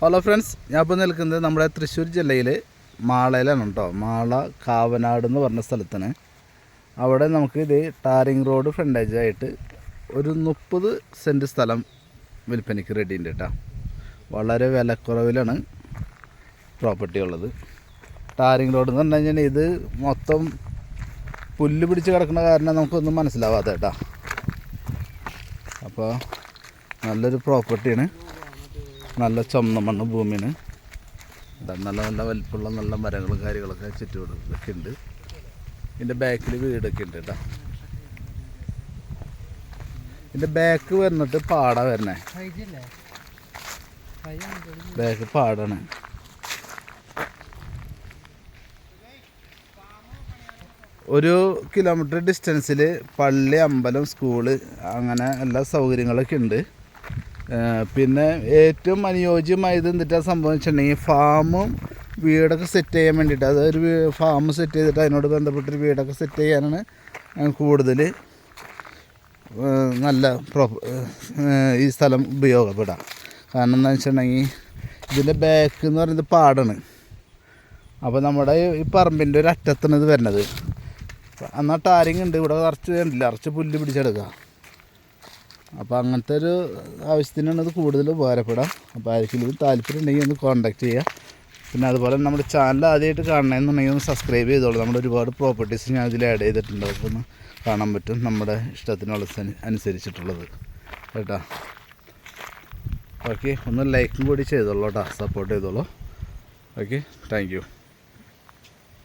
Hello friends ഞാൻ ഇപ്പോൾ നിൽക്കുന്നത് നമ്മുടെ തൃശ്ശൂർ ജില്ലയിൽ മാളയിലാണ് കേട്ടോ. മാള കാവനാട് എന്ന് പറഞ്ഞ സ്ഥലത്താണ്. അവിടെ നമുക്ക് ടാറിങ് റോഡ് ഫ്രണ്ടേജായിട്ട് ഒരു മുപ്പത് സെന്റ് സ്ഥലം വിൽപ്പനയ്ക്ക് റെഡി ഉണ്ട് കേട്ടോ. വളരെ വിലക്കുറവിലാണ് പ്രോപ്പർട്ടി ഉള്ളത്. ടാറിങ് റോഡ് എന്ന് പറഞ്ഞു കഴിഞ്ഞാൽ ഇത് മൊത്തം പുല്ല് പിടിച്ച് കിടക്കുന്ന കാരണം നമുക്കൊന്നും മനസ്സിലാവാത്ത കേട്ടോ. അപ്പോൾ നല്ലൊരു പ്രോപ്പർട്ടിയാണ് നല്ല ചുമന്ന മണ്ണ് ഭൂമിന് നല്ല നല്ല വലിപ്പമുള്ള നല്ല മരങ്ങളും കാര്യങ്ങളൊക്കെ ചുറ്റുപാടൊക്കെ ഉണ്ട്. ഇതിന്റെ ബാക്കിൽ വീടൊക്കെ ഉണ്ട് കേട്ടോ ഇതിന്റെ ബാക്ക് വന്നിട്ട് പാടാ വരണേ ബാക്ക് പാടാണ്. ഒരു കിലോമീറ്റർ ഡിസ്റ്റൻസിൽ പള്ളി അമ്പലം സ്കൂൾ അങ്ങനെ എല്ലാ സൗകര്യങ്ങളൊക്കെ ഉണ്ട്. പിന്നെ ഏറ്റവും അനുയോജ്യമായത് എന്തിട്ടാ സംഭവം വെച്ചിട്ടുണ്ടെങ്കിൽ ഫാമും വീടൊക്കെ സെറ്റ് ചെയ്യാൻ വേണ്ടിയിട്ട്. അതൊരു ഫാം സെറ്റ് ചെയ്തിട്ട് അതിനോട് ബന്ധപ്പെട്ടൊരു വീടൊക്കെ സെറ്റ് ചെയ്യാനാണ് കൂടുതൽ നല്ല പ്രോ ഈ സ്ഥലം ഉപയോഗപ്പെടാം. കാരണം എന്താ വെച്ചിട്ടുണ്ടെങ്കിൽ ഇതിന്റെ ബാക്ക് എന്ന് പറയുന്നത് പാടാണ്. അപ്പോൾ നമ്മുടെ ഈ പറമ്പിന്റെ ഒരു അറ്റത്താണ് ഇത് വരുന്നത്. എന്നാൽ ടാരിങ് ഉണ്ട്. ഇവിടെ നിറച്ച് കണ്ടില്ല? നിറച്ച് പുല്ല് പിടിച്ചെടുക്കുക. അപ്പോൾ അങ്ങനത്തെ ഒരു ആവശ്യത്തിനാണ് അത് കൂടുതൽ ഉപകാരപ്പെടാം അപ്പോൾ ആർക്കെങ്കിലും താല്പര്യം ഉണ്ടെങ്കിൽ ഒന്ന് കോൺടാക്ട് ചെയ്യുക. പിന്നെ അതുപോലെ നമ്മുടെ ചാനൽ ആദ്യമായിട്ട് കാണണമെന്നുണ്ടെങ്കിൽ ഒന്ന് സബ്സ്ക്രൈബ് ചെയ്തോളൂ. നമ്മുടെ ഒരുപാട് പ്രോപ്പർട്ടീസ് ഞാൻ ഇതിൽ ആഡ് ചെയ്തിട്ടുണ്ട്. അപ്പോൾ ഒന്ന് കാണാൻ പറ്റും നമ്മുടെ ഇഷ്ടത്തിനുള്ള അനുസരിച്ചിട്ടുള്ളത്. കേട്ടോ? ഓക്കെ ഒന്ന് ലൈക്കും കൂടി ചെയ്തോളൂ കേട്ടോ. സപ്പോർട്ട് ചെയ്തോളൂ. Okay thank